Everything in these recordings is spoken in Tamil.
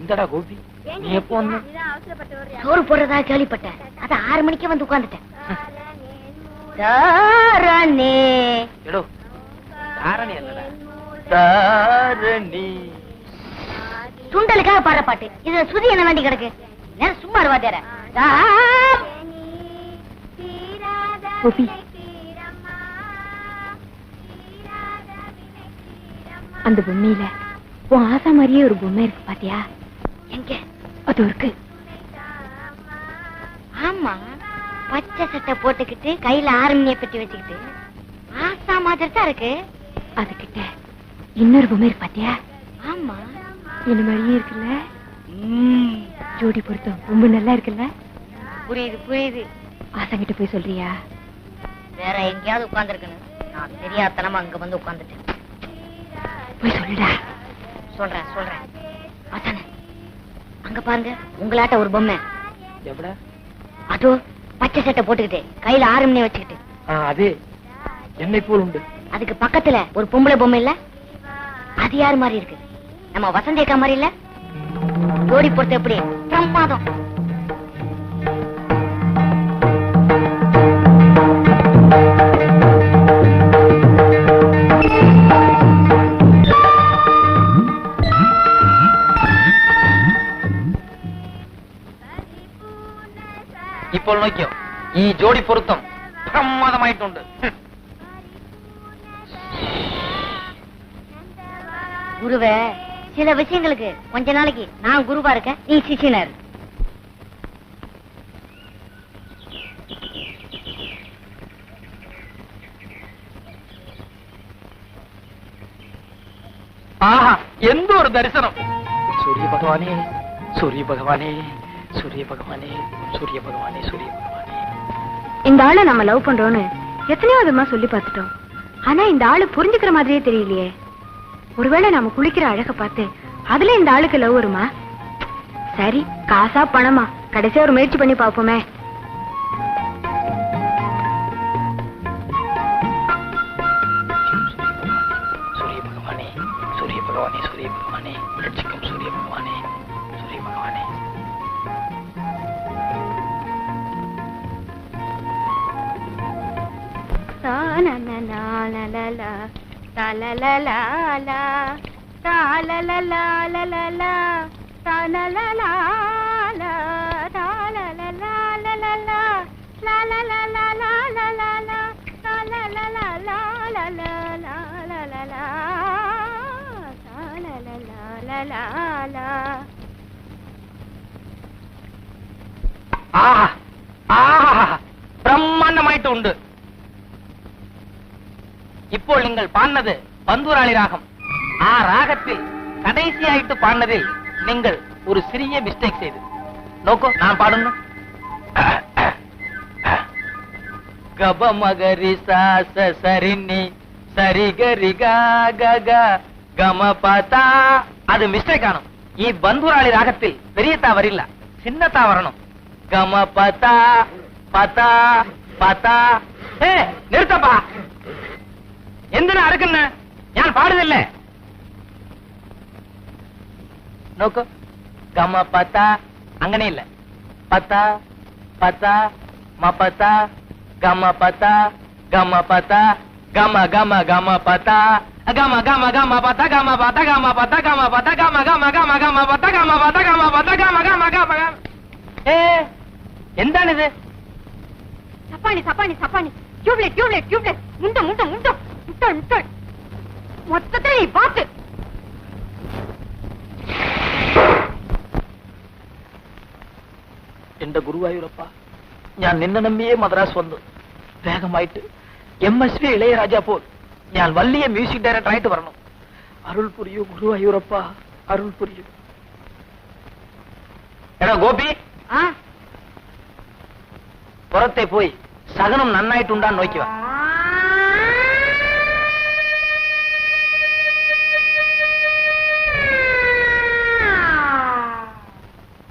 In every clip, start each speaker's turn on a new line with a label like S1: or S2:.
S1: இந்தடா கோபி. நீ எப்போ வந்த?
S2: சோறு போடுறதா கேள்விப்பட்டேன். அது ஆறு மணிக்கே வந்து உட்கார்ந்துட்டேன். தாரணி
S1: எடோ தாரணி அல்லடா. தாரணி
S2: சுண்டலுக்காக பாடுற பாட்டு. இதுல சுதி என்ன வேண்டி கிடக்கு? நேரம் சும்மா இருவாதேர
S3: கோபி. அந்த பொம்மையில உன் ஆசா மாதிரியே ஒரு பொம்மை இருக்கு பாத்தியா?
S2: எங்க?
S3: அது இருக்கு.
S2: ஆமா பச்சை சட்டை போட்டுக்கிட்டு கையில ஆரம்பிய பெட்டி வச்சுக்கிட்டு. ஆசா மாதிரி தான் இருக்கு?
S3: அதுகிட்ட இன்னொரு பொம்மை பாத்தியா?
S2: ஆமா.
S3: என்ன மாதிரியே இருக்குல்ல? ஜோடி பொருத்தம். ரொம்ப நல்லா இருக்குல்ல?
S2: புரியுது புரியுது.
S3: ஆசங்கிட்ட போய் சொல்றியா?
S2: வேற எங்கேயாவது உட்கார்ந்துருக்கணும். நான் தெரியாதனமா அங்க வந்து உட்கார்ந்துட்டேன்.
S3: போய் சொல்லுடா.
S2: சொல்றேன் சொல்றேன். அங்க பாருங்க உங்களாட்ட ஒரு பொம்மை.
S1: எப்படா
S2: அதோ பச்சை சட்டை போட்டுக்கிட்டு கையில ஆரம்பிய வச்சுக்கிட்டு.
S1: ஆ, அதே என்னை போல் உண்டு.
S2: அதுக்கு பக்கத்துல ஒரு பொம்பளை பொம்மை இல்ல? அது யார் மாதிரி இருக்கு? நம்ம வசந்தி அக்கா மாதிரி இல்ல? ஜோடி பொறுத்த எப்படி? பிரமாதம்.
S1: ഇപ്പോൾ നോക്കിയോ ഈ ജോഡി പൊരുത്തം പ്രമാദമായിട്ടുണ്ട് ഹും.
S2: குருவே சில விஷயங்களுக்கு கொஞ்ச நாளைக்கு நான் குருவா இருக்கேன் நீ சிஷியனர்
S1: ആഹാ എന്തൊരു ദർശനം സൂര്യ ഭഗവാനെ സൂര്യ ഭഗവാനെ சூரிய பகவானே சூரிய பகவானே சூரிய பகவானே.
S3: இந்த ஆளை நம்ம லவ் பண்றோம்னு எத்தனையோ விதமா சொல்லி பார்த்துட்டோம். ஆனா இந்த ஆளு புரிஞ்சுக்கிற மாதிரியே தெரியலையே. ஒருவேளை நம்ம குளிக்கிற அழக பார்த்து அதுல இந்த ஆளுக்கு லவ் வருமா? சரி காசா பணமா? கடைசியா ஒரு முயற்சி பண்ணி பார்ப்போமே.
S1: பிரம்மாண்டமாயிட்டு உண்டு இப்போ நீங்கள் பாடினது பந்துராளி ராகம் ஆ ராகத்தில் கடைசியாயிட்டு பாடினதில் நீங்கள் ஒரு சிறிய மிஸ்டேக் செய்து. நோக்கோ நான் பாடணும். கப மகரி சாச சரினி சரிகரி கமபதா அது மிஸ்டேக் ஆனும். இ பந்துராளி ராகத்தில் பெரிய தாவரில்ல சின்ன தாவரணும் கம பதா பதா பதா ஏ நிறுத்தப்பா. എന്തിനാ അടക്കുന്ന ഞാൻ പാടുന്നില്ല നോക്കൂ ഗമ പത്ത അങ്ങനെയില്ല പത്ത പത്ത മപത്ത ഗമ പത്ത ഗമ പത്ത ഗമ ഗമ ഗമ പത്ത ഗമ ഗമ ഗമ പത്ത ഗമ പത്ത ഗമ പത്ത ഗമ പത്ത ഗമ ഗമ ഗമ ഗമ പത്ത ഗമ പത്ത ഗമ പത്ത ഗമ ഗമ ഗമ ഗമ ഏ എന്താണിത്
S3: சப்பானி சப்பானி சப்பானி டியூப்லைட் டியூப்லைட் டியூப்லைட் முண்டம் முண்டம் முண்டம் முட்டாள் முட்டாள் மொத்தத்தை நீ பார்த்து
S1: എന്റെ ഗുരുവായൂരപ്പ ഞാൻ നിന്നെ നമ്പിയേ മദ്രാസ് വന്നു വേഗമായിട്ട് എം എസ് വി ഇളയരാജ പോൽ ഞാൻ വലിയ മ്യൂസിക് ഡയറക്ടർ ആയിട്ട് വരണം അരുൾ പുരിയൂ ഗുരുവായൂരപ്പ അരുൾ പുരിയൂ എടാ ഗോപി
S2: ஆ
S1: പുറത്തെ പോയി സഹനം നന്നായിട്ടുണ്ടാൻ നോക്കുക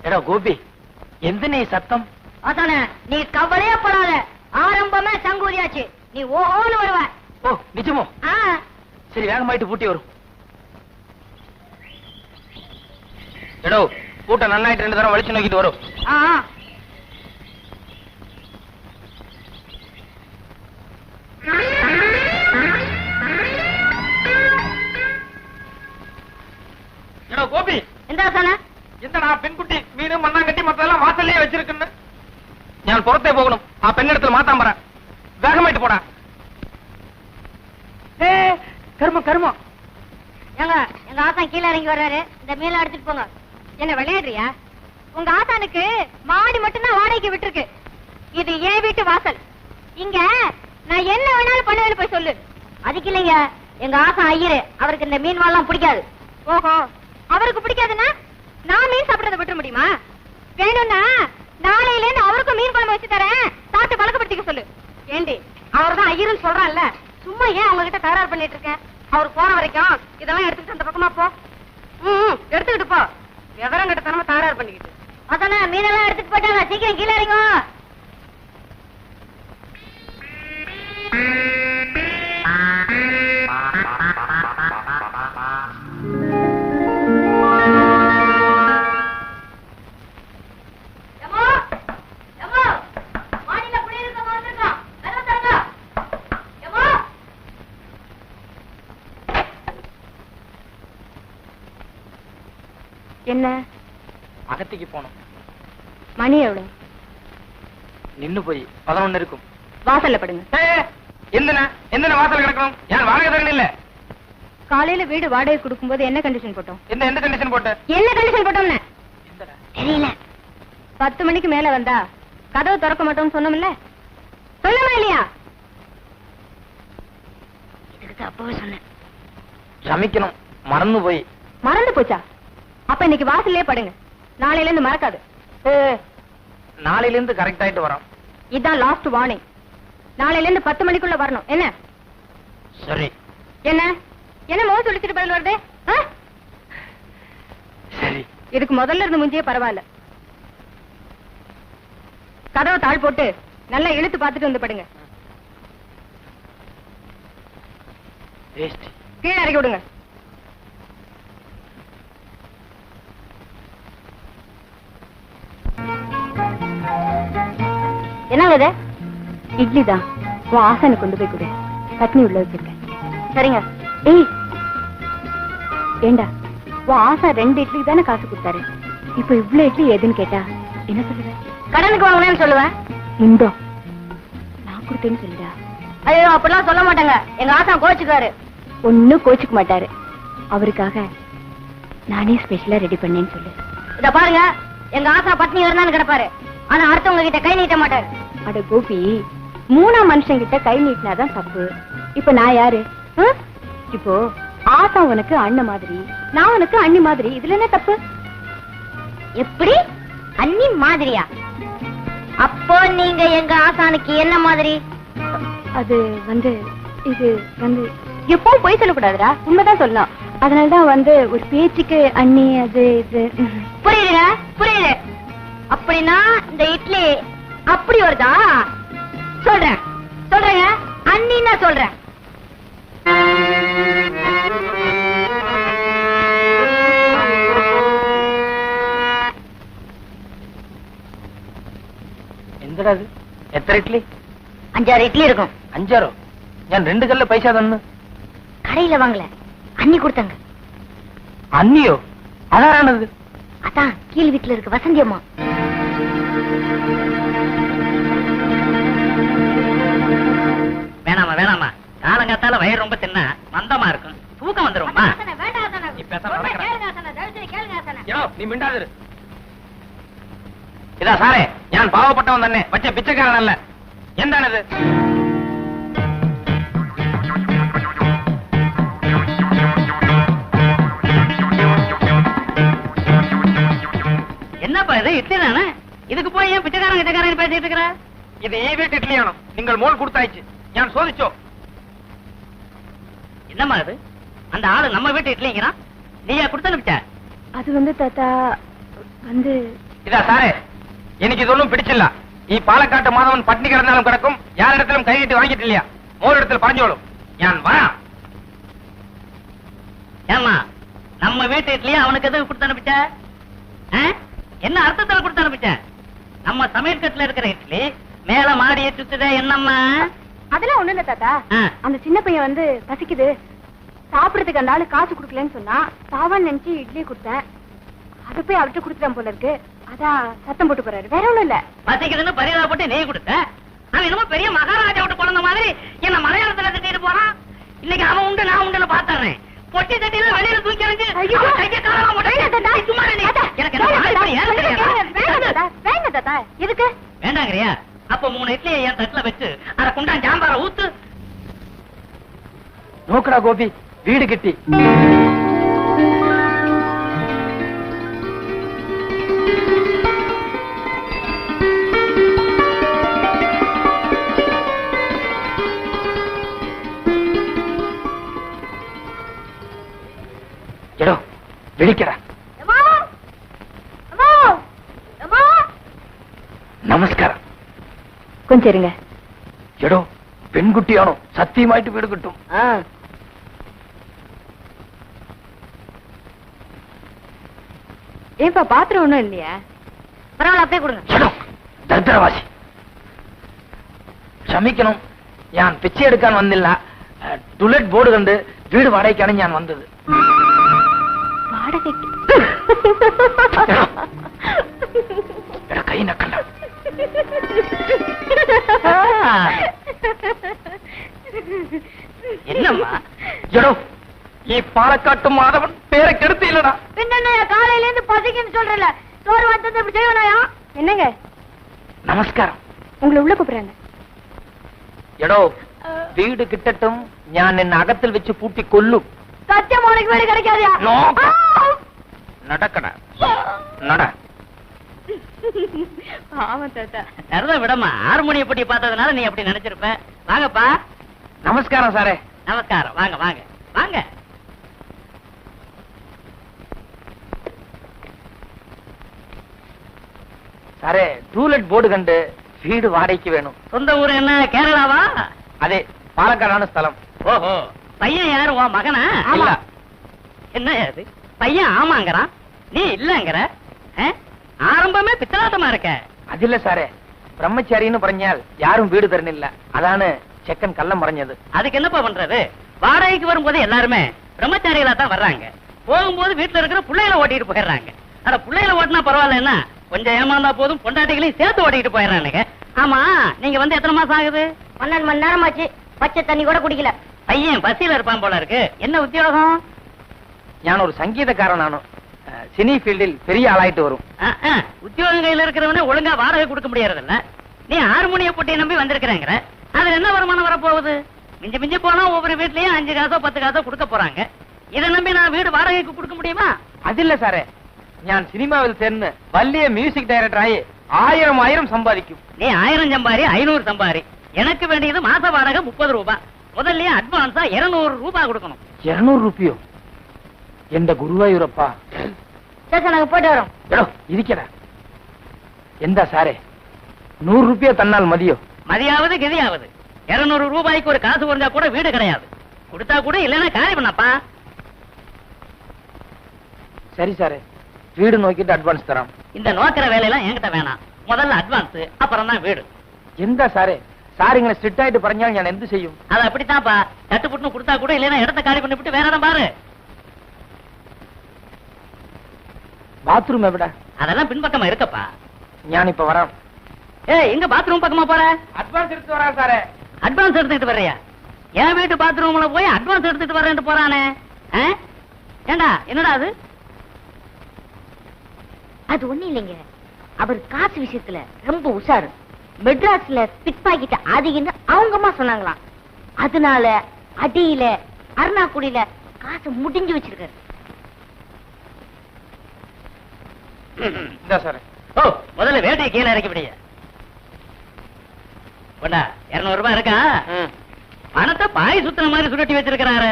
S1: ஏடா கோபி எந்த நீ சத்தம்?
S2: அதானே நீ கவலையே படாத. ஆரம்பமே சங்கூதியாச்சு. நீ ஓஹோன்னு வருவ.
S1: ஓ நிஜமோ?
S2: ஆ.
S1: சரி வேகமாயிட்டு பூட்டி வரும். எடோ கூட்டம் நல்லாயிட்டு ரெண்டு தரம் வலிச்சு நோக்கிட்டு வரும்.
S2: ஆ
S1: கோபி
S2: எந்த பெண்குட்டி?
S1: എന്തടാ പെൺകുട്ടി മീന് മണ്ണാങ്കട്ടി മൊത്തം വാസല്ലേ വെച്ചിരിക്കുന്നു ഞാൻ പുറത്തേ പോകണം ആ പെണ്ണിടത്തിൽ മാത്താൻ പറ വേഗമായിട്ട് പോടാ ഏ കർമ്മ കർമ്മ
S2: ஏங்க எங்க ஆசான் கீழே இறங்கி வர்றாரு இந்த மீனை எடுத்துட்டு போங்க என்ன விளையாடுறியா உங்க ஆசானுக்கு மாடி மட்டும்தான் வாடகைக்கு விட்டுருக்கு இது என் வீட்டு வாசல் இங்க நான் என்ன வேணாலும் பண்ணுவேன்னு போய் சொல்லு அதுக்கு இல்லைங்க எங்க ஆசான் ஐயரு அவருக்கு இந்த மீன் வாழலாம் பிடிக்காது ஓஹோ அவருக்கு பிடிக்காதுன்னா நான் மீன் சாப்பிடறத விட்டுற முடியுமா? வேணும்னா நாளையில இருந்து அவருக்கும் மீன் குழம்பு வச்சு தரேன். சாப்பிட்டு பழக்கப்படுத்திக்க சொல்லு. ஏண்டி அவர் தான் ஐயருன்னு சொல்றான்ல. சும்மா ஏன் அவங்க கிட்ட தகராறு பண்ணிட்டு இருக்கேன் அவர் போன வரைக்கும் இதெல்லாம் எடுத்துக்கிட்டு அந்த பக்கமா போ. ம் எடுத்துக்கிட்டு போ. விவரம் கிட்ட தனமா தகராறு பண்ணிக்கிட்டு. அதானே மீனெல்லாம் எடுத்துட்டு போயிட்டாங்க. சீக்கிரம் கீழே இறங்க
S1: நேர்த்திக்கு போனோம்
S3: மணி எவ்வளவு?
S1: நின்னு போய் பதினொன்னு இருக்கும்.
S3: வாசல்ல படுங்க.
S1: எந்தன எந்தன வாசல் வாடகை
S3: காலையில வீடு வாடகை கொடுக்கும்போது என்ன கண்டிஷன் போட்டோம்?
S1: என்ன எந்த கண்டிஷன் போட்ட?
S2: என்ன கண்டிஷன் போட்டோம்னு? தெரியல.
S3: பத்து மணிக்கு மேல வந்தா கதவு திறக்க மாட்டோம்னு சொன்னோம்ல? சொல்லுமா இல்லையா?
S2: இதுக்கு அப்பவே சொன்னேன்.
S1: சமைக்கணும். மறந்து போய்.
S3: மறந்து போச்சா? அப்ப இன்னைக்கு வாசல்லே படுங்க. நாளையில இருந்து மறக்காது.
S1: நாளையில இருந்து கரெக்ட் ஆயிட்டு வரோம்.
S3: இதான் லாஸ்ட் வார்னிங் நாளையில இருந்து பத்து மணிக்குள்ள வரணும். என்ன?
S1: சரி.
S3: என்ன? என்ன முகம் சொல்லிச்சிட்டு பதில் வருது?
S1: சரி.
S3: இதுக்கு முதல்ல இருந்து முஞ்சியே பரவாயில்ல. கதவை தாழ் போட்டு நல்லா இழுத்து பார்த்துட்டு வந்து படுங்க. கீழே இறக்கி விடுங்க.
S2: என்னங்க இது?
S3: இட்லி தான். உன் ஆசானை கொண்டு போய் கொடு. சட்னி உள்ள வச்சிருக்கேன்.
S2: சரிங்க.
S3: ஏய். ஏண்டா? உன் ஆசா ரெண்டு இட்லி தானே காசு கொடுத்தாரு? இப்ப இவ்ளோ இட்லி எதுன்னு கேட்டா? என்ன சொல்லுவ?
S2: கடனுக்கு வாங்கினேன்னு சொல்லுவேன்
S3: முண்டோ நான் கொடுத்தேன்னு சொல்லுடா.
S2: ஐயோ அப்படிலாம் சொல்ல மாட்டாங்க. எங்க ஆசான் கோச்சுக்காரு
S3: ஒன்னும் கோச்சுக்க மாட்டாரு. அவருக்காக நானே ஸ்பெஷலா ரெடி பண்ணேன்னு சொல்லு.
S2: இத பாருங்க. எங்க ஆசா பத்னி இருந்தான்னு கிடப்பாரு. ஆனா அடுத்தவங்க கிட்ட கை நீட்ட மாட்டாரு.
S3: அட கோபி மூணாம் மனுஷன் கிட்ட கை நீட்டினாதான் தப்பு. இப்ப நான் யாரு? இப்போ ஆசா உனக்கு அண்ணன் மாதிரி நான் உனக்கு அண்ணி மாதிரி இதுல என்ன தப்பு?
S2: எப்படி? அண்ணி மாதிரியா? அப்போ நீங்க எங்க ஆசானுக்கு என்ன மாதிரி?
S3: அது வந்து இது வந்து எப்பவும் பொய் சொல்லக்கூடாதுடா. உண்மைதான் சொல்லலாம் அதனாலதான் வந்து ஒரு பேச்சுக்கு அண்ணி அது இது.
S2: புரியுதுங்க புரியுது. அப்படின்னா இந்த இட்லி அப்படி வருதா? சொல்றேன். சொல்றேங்க. அண்ணின்னா சொல்றேன்.
S1: எந்தடா அது எத்தனை இட்லி?
S2: அஞ்சாறு இட்லி இருக்கும்.
S1: அஞ்சாறு? ஏன் ரெண்டு கல்ல பைசா தண்ணு
S2: கடையில வாங்கல. அண்ணி கொடுத்தாங்க.
S1: அண்ணியோ? அதான்
S2: அதான் கீழ் வீட்டுல இருக்கு வசந்தியம்மா
S4: வேணாமா வேணாமா. காலங்காத்தால வயிறு ரொம்ப சின்ன மந்தமா இருக்கும். தூக்கம் வந்துருமா.
S1: நீ மிண்டாதிரு. இதா சாரே நான் பாவப்பட்டவன் தானே. வச்ச பிச்சைக்காரன் அல்ல. எந்தானது?
S4: என்னப்பா இது? இட்லி தானே இதுக்கு போய் ஏன் பிச்சைக்காரன் கிட்டக்காரன் பேசிட்டு இருக்கிற?
S1: இது ஏன் வீட்டு இட்லியானம் நீங்கள் மோல் கொடுத்தாயிச்சு. ஞான் சோதிச்சோ?
S4: என்னம்மா அது? அந்த ஆளு நம்ம வீட்டு இட்லிங்கிறான். நீயா கொடுத்து அனுப்பிச்ச
S3: அது வந்து தாத்தா வந்து
S1: இதா சாரே எனக்கு இது ஒன்றும் பிடிச்சில்ல. நீ பாலக்காட்டு மாதவன் பட்டினி கிடந்தாலும் கிடக்கும். யார் இடத்திலும் கையிட்டு வாங்கிட்டு இல்லையா? மோர் இடத்துல பாஞ்சோளும்
S4: ஞான் வரா ஏமா நம்ம வீட்டு இட்லியா அவனுக்கு எதுவும் கொடுத்து அனுப்பிச்ச என்ன அர்த்தத்தில் கொடுத்து அனுப்பிச்சேன் நம்ம சமையல் கட்டுல இருக்கிற இட்லி மேல மாடியை சுத்துதே என்னம்மா?
S3: அதெல்லாம் ஒண்ணு இல்ல தாத்தா. அந்த சின்ன பையன் வந்து பசிக்குது. சாப்பிடறதுக்கு அந்த ஆளு காசு குடுக்கலன்னு சொன்னா பாவான்னு நினைச்சு இட்லி கொடுத்தேன். அது போய் அவர்கிட்ட கொடுத்துட்டேன் போல இருக்கு. அதான் சத்தம் போட்டு போறாரு. வேற ஒண்ணும் இல்ல.
S4: பசிக்குதுன்னு பரிதாபப்பட்டு நெய் கொடுத்த? அவன் என்னமோ பெரிய மகாராஜா விட்டு குழந்த மாதிரி என்ன மலையாளத்துல திட்டிட்டு போறான். இன்னைக்கு அவன் உண்டு நான் உண்டுன்னு பாத்துறேன் பொட்டி தட்டியில வெளியில தூக்கி எறிஞ்சு
S3: ஐயோ!
S4: கையை
S3: தாத்தா.
S4: நீ சும்மா எனக்கு.
S3: வேண்டாம் தாத்தா. எதுக்கு?
S4: வேண்டாங்கறியா? அப்ப மூணு இட்லியை என் தட்டுல வச்சு அரை குண்டான் ஜாம்பார ஊத்து.
S1: நோக்கடா கோபி. வீடு கிட்டி. விழிக்கடா
S2: அம்மா அம்மா அம்மா
S1: நமஸ்காரம்
S3: கொஞ்சம் இருங்க
S1: எடோ பெண்குட்டியானோ சத்தியமாயிட்டு வீடு கிட்டும்
S3: ஏன்பா பாத்திரம் ஒண்ணும் இல்லையா
S2: பரவாயில்ல அப்படியே கொடுங்க
S1: എടോ, ദരിദ്രവാസി ക്ഷമിക്കണം ഞാൻ പിച്ചയെടുക്കാൻ വന്നില്ല ടുലറ്റ് ബോർഡ് കണ്ട് വീട് വാടകയ്ക്കാണ് ഞാൻ വന്നത്
S3: வாடகைக்கு
S1: கை நக்கல
S4: என்னம்மா?
S1: ஜடோ பாலக்காட்டு மாதவன் பேரை கெடுத்து இல்லடா.
S2: பின்ன காலையில இருந்து பசிக்குன்னு சொல்றல சோறு வந்தது இப்படி செய்வனாயா?
S3: என்னங்க?
S1: நமஸ்காரம்.
S3: உங்களை உள்ள கூப்பிடுறாங்க.
S1: எடோ வீடு கிட்டட்டும் ஞான் என்ன அகத்தில் வச்சு பூட்டி கொல்லும்
S2: சத்தியம் உனக்கு வீடு கிடைக்காதியா?
S3: நடக்கட.
S4: நட. விடமா ஹார்மோனிய பட்டி பார்த்ததுனால நீ அப்படி நினைச்சிருப்ப. வாங்கப்பா.
S1: நமஸ்காரம் சாரே.
S4: நமஸ்காரம். வாங்க வாங்க. வாங்க.
S1: சாரே டூலெட் போர்டு கண்டு வீடு வாடகைக்கு வேணும்.
S4: சொந்த ஊர் என்ன? கேரளாவா?
S1: அதே பாலக்காடான ஸ்தலம்.
S4: ஓஹோ. பையன் யாரு? உன் மகனா?
S1: ஆமா.
S4: என்ன அது பையன் ஆமாங்கிறான் நீ இல்லங்கிற. ஆரம்பமே பித்தலாட்டமா இருக்க.
S1: அது இல்ல சாரே. பிரம்மச்சாரின்னு பறஞ்சால் யாரும் வீடு தரணில்ல அதானு செக்கன் கள்ளம் மறைஞ்சது.
S4: அதுக்கு என்னப்பா பண்றது? வாடகைக்கு வரும்போது எல்லாருமே பிரம்மச்சாரிகளா தான் வர்றாங்க. போகும்போது வீட்டுல இருக்கிற பிள்ளைகளை ஓட்டிட்டு போயிடுறாங்க. ஆனா பிள்ளைகளை ஓட்டினா பரவாயில்லன்னா கொஞ்சம் ஏமாந்தா போதும் பொண்டாட்டிகளையும் சேர்த்து ஓட்டிட்டு போயிடுறானுங்க. ஆமா நீங்க வந்து எத்தனை மாசம் ஆகுது?
S2: பன்னெண்டு மணி நேரம் ஆச்சு பச்சை தண்ணி கூட குடிக்கல.
S4: பையன் பசியில இருப்பான் போல இருக்கு. என்ன உத்தியோகம்?
S1: ஞான ஒரு சங்கீதக்காரன் நானும் சினி ஃபீல்டில் பெரிய
S4: ஆளாயிட்டு வரும். உத்தியோகம் கையில இருக்கிறவனே ஒழுங்கா வாடகை கொடுக்க முடியறதில்ல நீ ஹார்மோனிய போட்டியை நம்பி வந்திருக்கிறேங்கிற. அதுல என்ன வருமானம் வரப்போகுது? மிஞ்ச மிஞ்ச போனா ஒவ்வொரு வீட்லயும் அஞ்சு காசோ பத்து காசோ கொடுக்க போறாங்க. இதை நம்பி நான் வீடு வாடகைக்கு கொடுக்க முடியுமா?
S1: அது இல்ல சாரு. ஞான் சினிமாவில் சேர்ந்து வள்ளிய மியூசிக் டைரக்டர் ஆகி ஆயிரம் ஆயிரம் சம்பாதிக்கும்.
S4: நீ ஆயிரம் சம்பாரி ஐநூறு சம்பாரி. எனக்கு வேண்டியது மாச வாடகை முப்பது ரூபாய் முதல்லயே அட்வான்ஸா இருநூறு ரூபாய் கொடுக்கணும்.
S1: இருநூறு ரூபாயோ? எந்த குருவாயூரப்பா?
S2: சார் நாங்க போயிட்டு வரோம்.
S1: இருக்கிற. எந்த சாரே? நூறு ரூபாய் தன்னால் மதியோ?
S4: மதியாவது கெதியாவது. இருநூறு ரூபாய்க்கு ஒரு காசு குறைஞ்சா கூட வீடு கிடையாது. கொடுத்தா கூட இல்லைன்னா காரி பண்ணப்பா.
S1: சரி சாரே வீடு நோக்கிட்டு அட்வான்ஸ் தரோம்.
S4: இந்த நோக்கிற வேலையெல்லாம் என்கிட்ட வேணாம். முதல்ல அட்வான்ஸ் அப்புறம் தான் வீடு.
S1: எந்த சாரே? സാർ ഇങ്ങനെ സ്ട്രിക്റ്റ് ആയിട്ട് പറഞ്ഞാൽ ഞാൻ എന്ത് ചെയ്യും
S4: அது அப்படித்தான்ப்பா தட்டுப்புட்டுன்னு கொடுத்தா கூட இல்லைன்னா இடத்த காலி பண்ணிவிட்டு வேற இடம் பாரு
S1: ബാത്റൂം എവിടെ
S4: அதெல்லாம் பின்பக்கமா இருக்கப்பா
S1: ഞാനിപ്പോ വരാം
S4: ஏய் எங்க பாத்ரூம் பக்கமா போற
S1: അഡ്വാൻസ് എടുത്തു വരാം സാറേ
S4: அட்வான்ஸ் எடுத்துக்கிட்டு வர்றியா என் வீட்டு பாத்ரூம்ல போய் அட்வான்ஸ் எடுத்துட்டு வரேன்ட்டு போறானே ஆ? ஏண்டா என்னடா அது
S2: அது ஒண்ணு இல்லைங்க அவர் காசு விஷயத்துல ரொம்ப உஷாரு மெட்ராஸ்ல ஸ்பிட் பாக்கிட்டு அவங்க அம்மா சொன்னாங்களாம். அதனால அடியில அருணாக்குடியில காசு முடிஞ்சு வச்சிருக்காரு.
S4: ஓ முதல்ல வேட்டையை கீழே இறக்கிவிடுங்க பொண்ணா இருநூறு ரூபாய் இருக்கா பணத்தை பாய் சுத்தின மாதிரி சுருட்டி வச்சிருக்கிறாரு.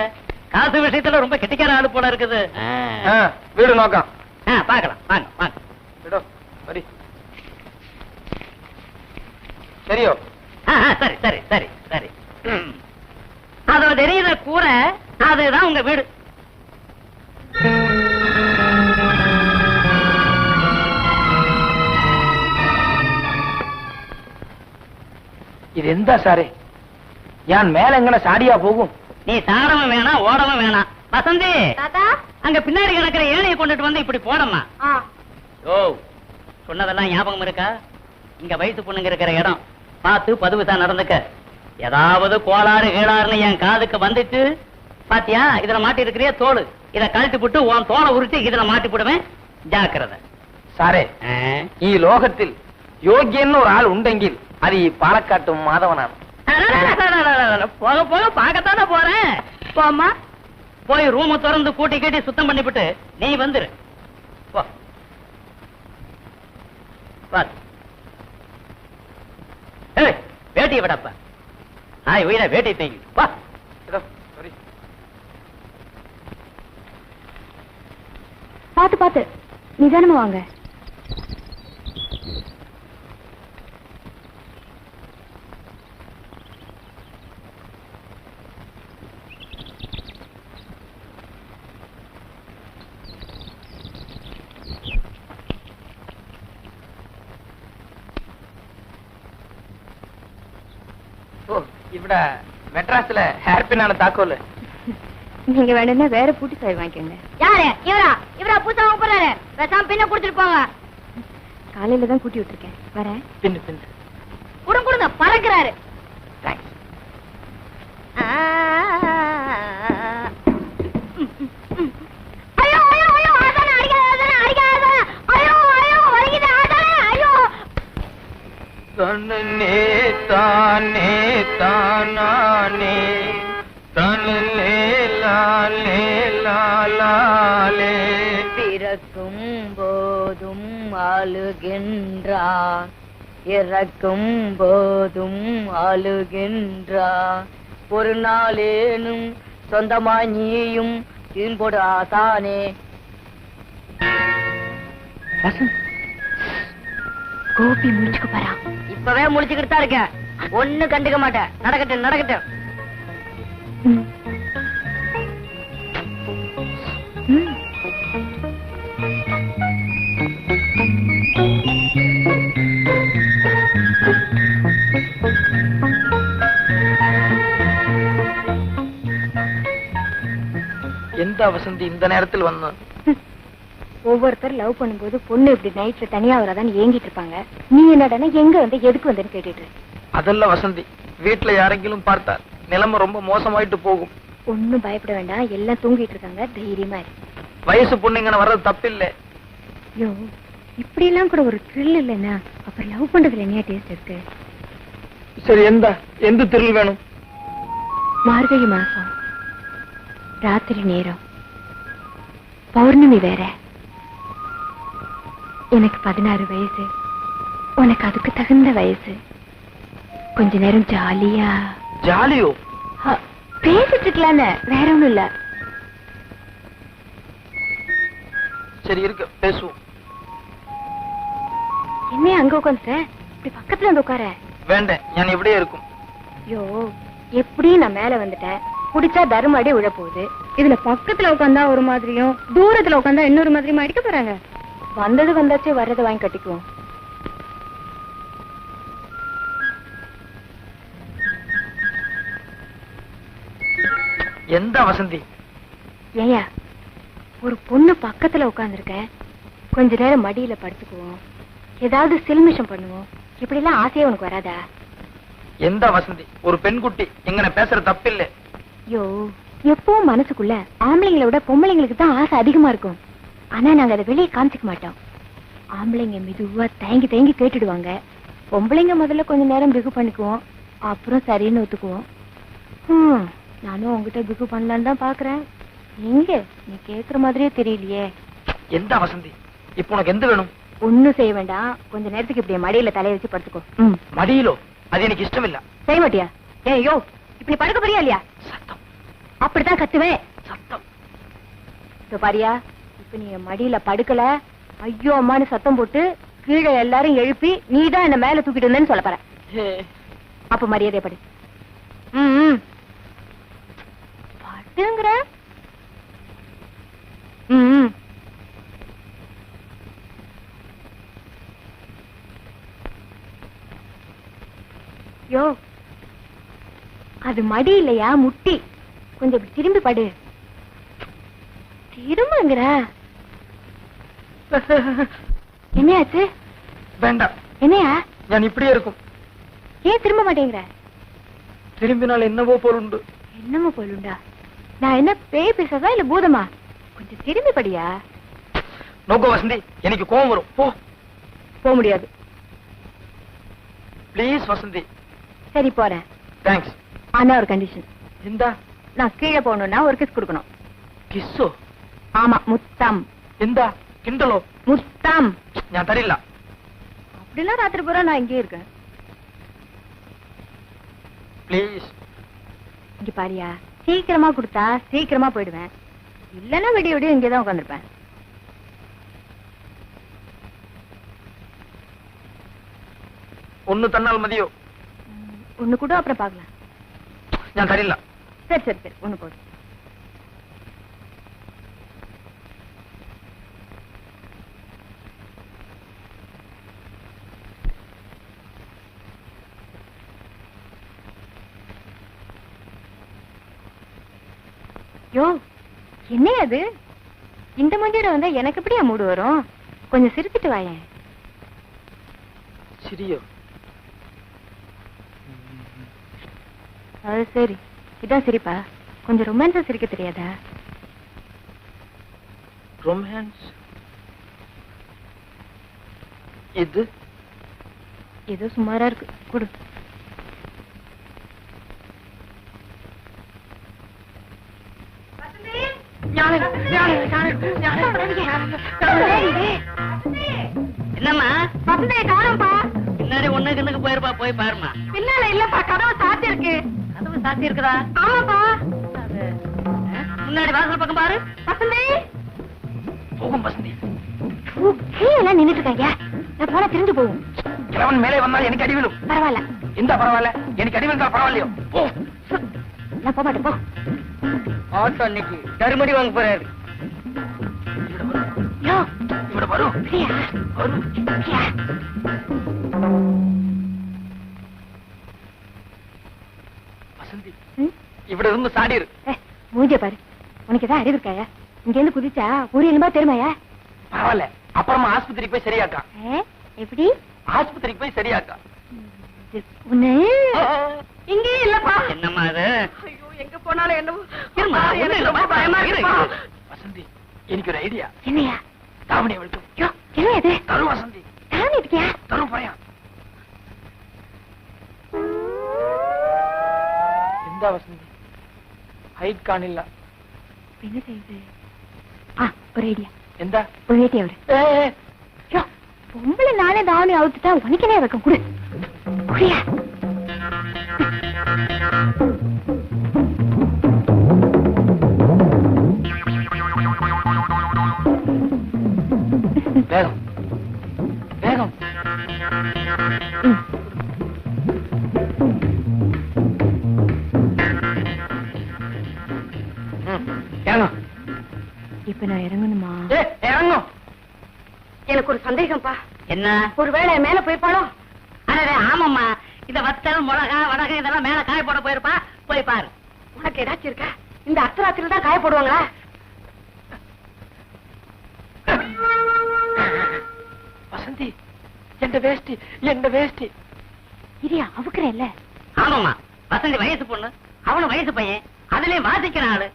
S4: காசு விஷயத்துல ரொம்ப கெட்டிக்கார ஆளு போல இருக்குது.
S1: வீடு
S4: நோக்கம். பாக்கலாம் வாங்க வாங்க. சரியோ? சரி சரி சரி சரி. அதோ தெரியுற கூரை அதுதான் உங்க வீடு.
S1: இது எந்த சாரு? என் மேல எங்கன சாடியா போகும்?
S4: நீ சாடவும் வேணாம் ஓடவும் வேணாம் வசந்தி! அங்க பின்னாடி கிடக்கிற ஏழையை கொண்டுட்டு வந்து இப்படி போடமா ஓ சொன்னதெல்லாம் ஞாபகம் இருக்கா? இங்க வயசு பொண்ணுங்க இருக்கிற இடம். பார்த்து தான் நடந்துக்க. ஏதாவது கோளாறு கீழாறுன்னு என் காதுக்கு வந்துட்டு பாத்தியா? இதுல மாட்டி இருக்கிறிய தோல் இத கழட்டி போட்டு உன் தோலை உருட்டி இதுல மாட்டி போடுவேன் ஜாக்கிரத.
S1: சாரே ஈ லோகத்தில் யோகியன்னு ஒரு ஆள் உண்டெங்கில் அது பாலக்காட்டு மாதவனான்.
S4: போக போக பார்க்கத்தானே போறேன்.
S2: போமா
S4: போய் ரூம திறந்து கூட்டி கட்டி சுத்தம் பண்ணிவிட்டு நீ வந்துரு. போ. வேட்டியை விடப்பா ஆய் உயிரை வேட்டி தேங்கி வா.
S3: பாத்து பாத்து நிதானமா வாங்க.
S1: விட மெட்ராஸ்ல ஹேர்பின்னான தாக்கோல்.
S3: நீங்க வேணும்னா வேற பூட்டி சாய் வாங்கிக்கோங்க.
S2: யாரு? இவரா? இவரா பூசா வாங்க போறாரு. பேசாம பின்ன கொடுத்துட்டு போங்க.
S3: காலையில தான் கூட்டி விட்டுருக்கேன். வரேன்.
S1: பின்னு பின்னு.
S2: குடுங்க குடுங்க. பறக்கிறாரு. சொன்ன ஆசான ஐயோ
S1: தன்னே. தானே தானானே தன்னே லாலே லாலே
S2: பிறக்கும் போதும் அழுகின்றான் இறக்கும் போதும் அழுகின்றான் ஒரு நாளேனும் சொந்தமாய் நீயும் தீன்போடு ஆசானே.
S3: கோபி முடிச்சுக்க போறா.
S2: இப்பவே முடிச்சுக்கிட்டு தான் இருக்கேன். ஒண்ணு கண்டுக்க மாட்டேன் நடக்கட்டும் நடக்கட்டும்.
S1: எந்த வசந்தி இந்த நேரத்தில் வந்தான்
S3: ஒவ்வொருத்தர் லவ் பண்ணும்போது பொண்ணு இப்படி நைட்ல தனியா வராதான்னு ஏங்கிட்டு இருப்பாங்க நீ என்னடான்னா எங்க வந்து எதுக்கு வந்தேன்னு கேட்டுட்டு.
S1: அதெல்லாம் வசந்தி. வீட்டுல யாரெങ്കിലും பார்த்தா நிலைமை ரொம்ப மோசமாயிட்டு போகும்.
S3: ஒண்ணும் பயப்பட வேண்டாம். எல்லாம் தூங்கிட்டு இருக்காங்க. தைரியமா
S1: வயசு பொண்ணுங்கன்னு வர்றது தப்பில்ல.
S3: யோ இப்படி எல்லாம் கூட ஒரு த்ரில் இல்லைன்னா? அப்புறம் லவ் பண்றதுல என்ன டேஸ்ட் இருக்கு?
S1: சரி எந்த எந்த த்ரில் வேணும்?
S3: மார்கழி மாசம். ராத்திரி நேரம். பௌர்ணமி வேற. எனக்கு பதினாறு வயசு. உனக்கு அதுக்கு தகுந்த வயசு. கொஞ்ச நேரம் ஜாலியா.
S1: ஜாலியோ?
S3: பேசிட்டு இருக்கலான்னு வேற ஒண்ணும் இல்ல.
S1: சரி இருக்க பேசுவோம்.
S3: என்ன அங்க உட்காந்துட்ட இப்படி பக்கத்துல வந்து உட்கார
S1: வேண்டேன் ஞான் இப்படியே இருக்கும்.
S3: ஐயோ எப்படியும் நான் மேல வந்துட்டேன். குடிச்சா தருமாடி விழ போகுது. இதுல பக்கத்துல உட்காந்தா ஒரு மாதிரியும் தூரத்துல உட்காந்தா இன்னொரு மாதிரியும் அடிக்க போறாங்க? வந்தது வந்தாச்சே வர்றதை வாங்கி கட்டிக்குவோம்.
S1: எந்த வசந்தி?
S3: ஏயா ஒரு பொண்ணு பக்கத்துல உட்காந்துருக்க கொஞ்ச நேரம் மடியில படுத்துக்குவோம். ஏதாவது சில்மிஷம் பண்ணுவோம். இப்படி எல்லாம் ஆசையே உனக்கு வராதா?
S1: எந்த வசந்தி? ஒரு பெண்குட்டி எங்கன பேசுற தப்பில்லை.
S3: ஐயோ எப்பவும் மனசுக்குள்ள ஆம்பளைங்களை விட பொம்பளைங்களுக்கு தான் ஆசை அதிகமா இருக்கும். ஆனா நாங்க அதை வெளியே காமிச்சிக்க மாட்டோம். ஆம்பளைங்க மெதுவா தயங்கி தயங்கி கேட்டுடுவாங்க. பொம்பளைங்க முதல்ல கொஞ்ச நேரம் பிகு பண்ணிக்குவோம். அப்புறம் சரின்னு ஒத்துக்குவோம். ஹம், நானும் உங்ககிட்ட பிகு பண்ணலான்னு தான் பாக்குறேன். எங்க? நீ கேக்குற மாதிரியே தெரியலையே.
S1: எந்த வசந்தி? இப்போ உனக்கு எந்த வேணும்?
S3: ஒண்ணும் செய்ய வேண்டாம். கொஞ்ச நேரத்துக்கு இப்படி மடியில தலைய வச்சு படுத்துக்கோ.
S1: மடியிலோ? அது எனக்கு இஷ்டம் இல்ல
S3: செய்ய மாட்டியா? ஏய் யோ இப்ப நீ படுக்க போறியா இல்லையா?
S1: சத்தம்.
S3: அப்படித்தான் கத்துவேன்.
S1: சத்தம்.
S3: இதோ பாரியா இப்ப நீ மடியில படுக்கல. ஐயோ அம்மான்னு சத்தம் போட்டு கீழே எல்லாரும் எழுப்பி நீ தான் என்ன மேல தூக்கிட்டு வந்தேன்னு சொல்ல போற. அப்ப மரியாதை படு. ம், ம். யோ அது மடி இல்லையா முட்டி? கொஞ்சம் இப்படி திரும்பி படு. திரும்புங்கிற. என்னையாச்சு?
S1: வேண்டாம்.
S3: என்னையா?
S1: நான் இப்படியே இருக்கும்.
S3: ஏன் திரும்ப மாட்டேங்கிற?
S1: திரும்பினால் என்னவோ போலுண்டு
S3: என்னமோ போலுண்டா நான் என்ன பேய் பேசுறதா இல்ல பூதமா? கொஞ்சம் திரும்பி படியா?
S1: நோக்கோ வசந்தி எனக்கு கோவம் வரும். போ.
S3: போக முடியாது.
S1: ப்ளீஸ் வசந்தி.
S3: சரி போறேன்.
S1: தேங்க்ஸ்
S3: ஆனா ஒரு கண்டிஷன்
S1: இந்த
S3: நான் கீழே போகணும்னா ஒரு கிஸ் கொடுக்கணும்.
S1: கிஸ்ஸோ
S3: ஆமா முத்தம்.
S1: இந்த கிண்டலோ?
S3: முத்தம்.
S1: நான் தரில்ல
S3: அப்படிலாம் ராத்திரி பூரா நான் இங்கே இருக்கேன்.
S1: ப்ளீஸ்
S3: இங்க பாரியா. சீக்கிரமா கொடுத்தா சீக்கிரமா போயிடுவேன். இல்லன்னா விடிய விடிய இங்கதான் உட்காந்துருப்பேன்.
S1: ஒன்னு தன்னால் மதியோ?
S3: ஒண்ணு கூட அப்புறம் பார்க்கலாம்.
S1: நான்
S3: சரி சரி சரி ஒண்ணு போதும் யோ என்ன அது? இந்த மண்டியோட வந்தா எனக்கு எப்படியா மூடு வரும்? கொஞ்சம் சிரிச்சிட்டு வாயேன்.
S1: சிரியோ?
S3: அது சரி. இதான் சிரிப்பா. கொஞ்சம் ரொமான்ஸா சிரிக்க தெரியாதா?
S1: ரொமான்ஸ்? இது?
S3: ஏதோ சுமாரா இருக்கு. கொடு.
S2: காணோம்ப்பா
S4: பின்னாடி ஒண்ணு கண்ணுக்கு போயிருப்பா போய் பாருமா
S2: பின்னால இல்லப்பா கதவு சாத்தி இருக்கு
S4: கதவு சாத்தி இருக்குதா
S2: ஆமாப்பா
S4: முன்னாடி வாசல் பக்கம் பாரு.
S2: வசந்தி.
S1: போகும் வசந்தி.
S3: எல்லாம் நின்னுட்டு இருக்காங்க நான் போனா திருந்து போகும்.
S1: கிழவன் மேலே வந்தால் எனக்கு அடி விழும்.
S3: பரவாயில்ல.
S1: இந்த பரவாயில்ல. எனக்கு அடி விழுந்தால் பரவாயில்லையோ. போ.
S3: நான் போக மாட்டேன் போ.
S4: ஆட்டோ அன்னைக்கு தருமடி வாங்க போறாரு.
S1: இவட வரும்.
S3: பிரியா
S1: வரும்.
S3: பிரியா
S1: வசந்தி? இவட இருந்து சாடிரு.
S3: பாரு. உனக்கு ஏதாவது அறிவு இருக்காயா? இங்க இருந்து குதிச்சா ஒரு எலும்பா தெரியுமாயா
S1: பரவாயில்ல. அப்புறமா ஆஸ்பத்திரிக்கு போய் சரியாக்கா.
S3: எப்படி?
S1: ஆஸ்பத்திரிக்கு போய் சரியாக்கா.
S3: உன்னை
S2: இங்கேயும் இல்லப்பா.
S4: என்னம்மா
S2: ஐயோ எங்க போனாலும் என்னவோ பயமா.
S1: வசந்தி எனக்கு ஒரு ஐடியா.
S3: என்னையா?
S1: விட்டு
S3: யோ என்ன அது
S1: தரும் வசந்தி.
S3: தானே இருக்கியா?
S1: தரும் பையன் எந்த வசந்தி. ஹைட் காணில்ல
S3: என்ன செய்யுது ஆ ஒரு ஐடியா
S1: எந்த?
S3: ஒரு வேட்டி அவரு
S1: ஏ, ஏ,
S3: யோ பொம்பளை நானே தாவணி அவுத்துட்டா உனக்கே வைக்க குடு. குடியா.
S1: வேகம். வேகம்.
S3: ம், இப்ப நான் இறங்கணுமா?
S1: ஏ இறங்கும்
S2: எனக்கு ஒரு சந்தேகம்ப்பா
S4: என்ன?
S2: ஒருவேளை மேல போயிருப்பாளோ
S4: அடடே ஆமாம்மா. இந்த வத்தல் மிளகா வடகம் இதெல்லாம் மேல காய போட போயிருப்பா. போய் பாரு.
S2: உனக்கு ஏதாச்சும் இருக்கா? இந்த அர்த்தராத்திரில தான் காய போடுவாங்களா?
S1: வசந்தி எந்த வேஷ்டி எந்த வேஷ்டி?
S3: இரியா அவுக்குறேன்ல?
S4: ஆமாம்மா. வசந்தி வயசு பொண்ணு. அவனும் வயசு பையன். அதுலயும் வாசிக்கிற ஆளு.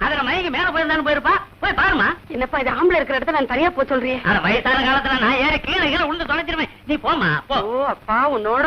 S4: அதுல மயங்கி மேல போயிருந்தான்னு போயிருப்பா. போய் பாருமா
S2: என்னப்பா இது ஆம்பளை இருக்கிற இடத்துல நான் தனியா போக சொல்றியே?
S4: ஆனா வயசான காலத்துல நான் ஏற கீழே கீழே உண்டு தொலைச்சிருவேன் நீ போமா போ.
S2: அப்பா உன்னோட.